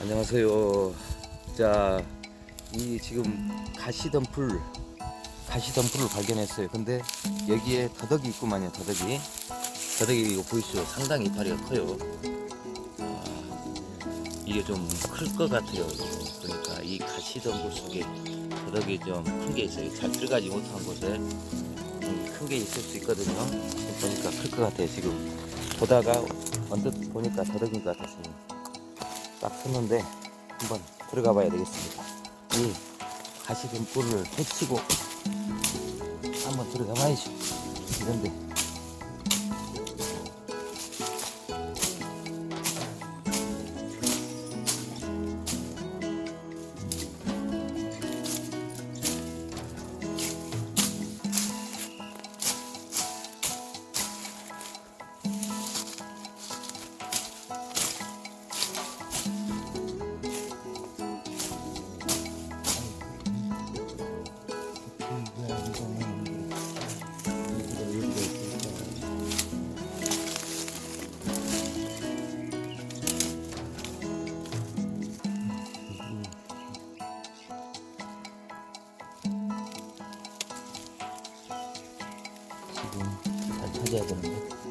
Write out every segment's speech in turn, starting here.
안녕하세요. 자, 이 지금 가시던 풀을 발견했어요. 근데 여기에 더덕이 있구만요, 더덕이. 더덕이 이거 보이시죠? 상당히 이파리가 커요. 아, 이게 좀 클 것 같아요. 그러니까 이 가시던 풀 속에 더덕이 좀 큰 게 있어요. 잘 들어가지 못한 곳에 큰 게 있을 수 있거든요. 보니까 클 것 같아요. 지금 보다가 언뜻 보니까 더덕인 것 같았어요. 딱 섰는데 한번 들어가 봐야 되겠습니다. 이 가시던 뿔을 헤치고 한번 들어가 봐야죠. 이런데 지금 잘 찾아야 되는데.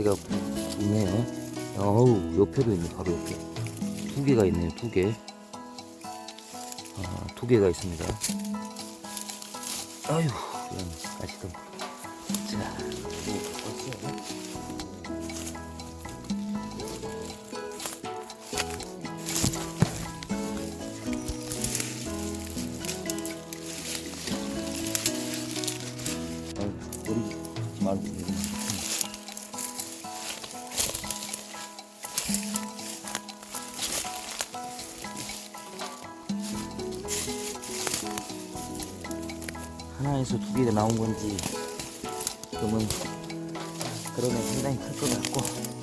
네, 배가 붓네요. 어우, 옆에도 있네, 바로 옆에. 두 개가 있네요, 두 개. 아, 두 개가 있습니다. 아유, 이런 가시던. 자, 봤어요? 아유, 머리 말고 하나에서 두 개가 나온 건지 그러면 그러면 상당히 클 것 같고.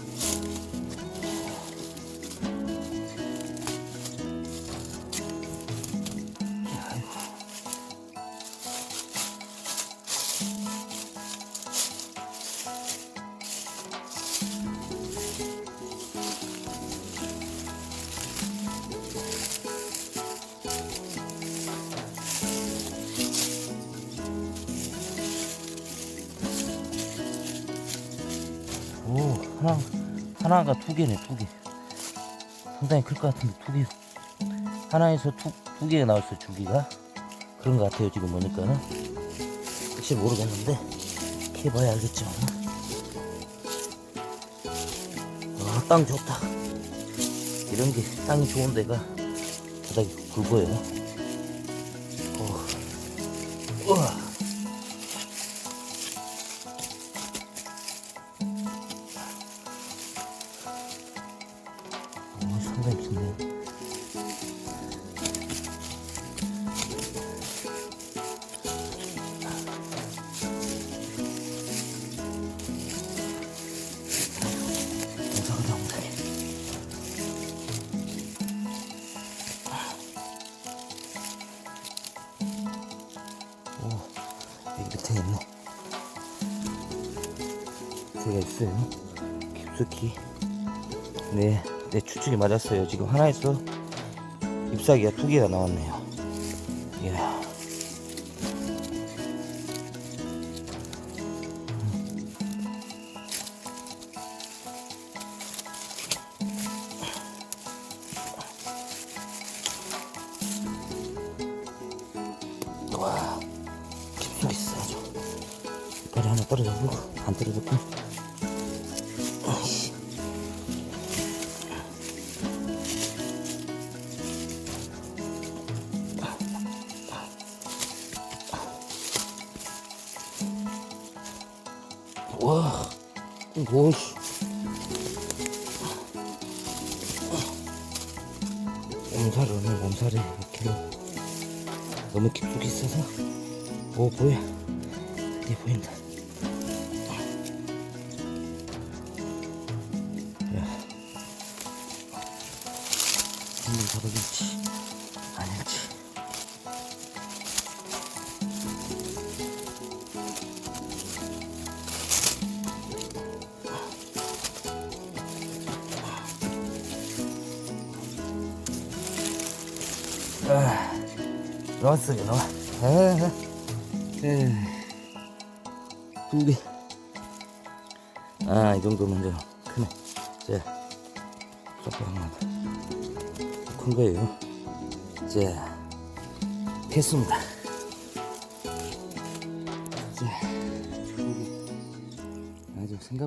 하나 하나가 두 개네 두 개. 상당히 클 것 같은데 두 개. 하나에서 두, 두 개가 나왔어요 줄기가. 그런 것 같아요 지금 보니까는. 혹시 모르겠는데 캐봐야 알겠죠. 아, 땅 좋다. 이런 게 땅이 좋은 데가 바닥이 굵어요. 어. 우와. 상당히 깊네. 영상을 나온다니. 오, 여기 밑에 있네. 제가 있어요. 깊숙이. 네, 내 추측이 맞았어요. 지금 하나에서 잎사귀가 두 개가 나왔네요. 이야. 와, 깊숙이 있어 아주. 이빨이 하나 떨어졌고 안 떨어졌고. 와, 뭐. 몸살 오늘 몸살이 이렇게 너무 깊숙이 있어서 오 보여 이게 보인다 야 한번 잡아줄지 아, 나왔어요, 나와. 아, 에, 두 개. 아, 이 정도면 좀 크네. 자, 조금 하나 더. 큰 거예요. 자, 됐습니다. 자, 두 개. 아주 생각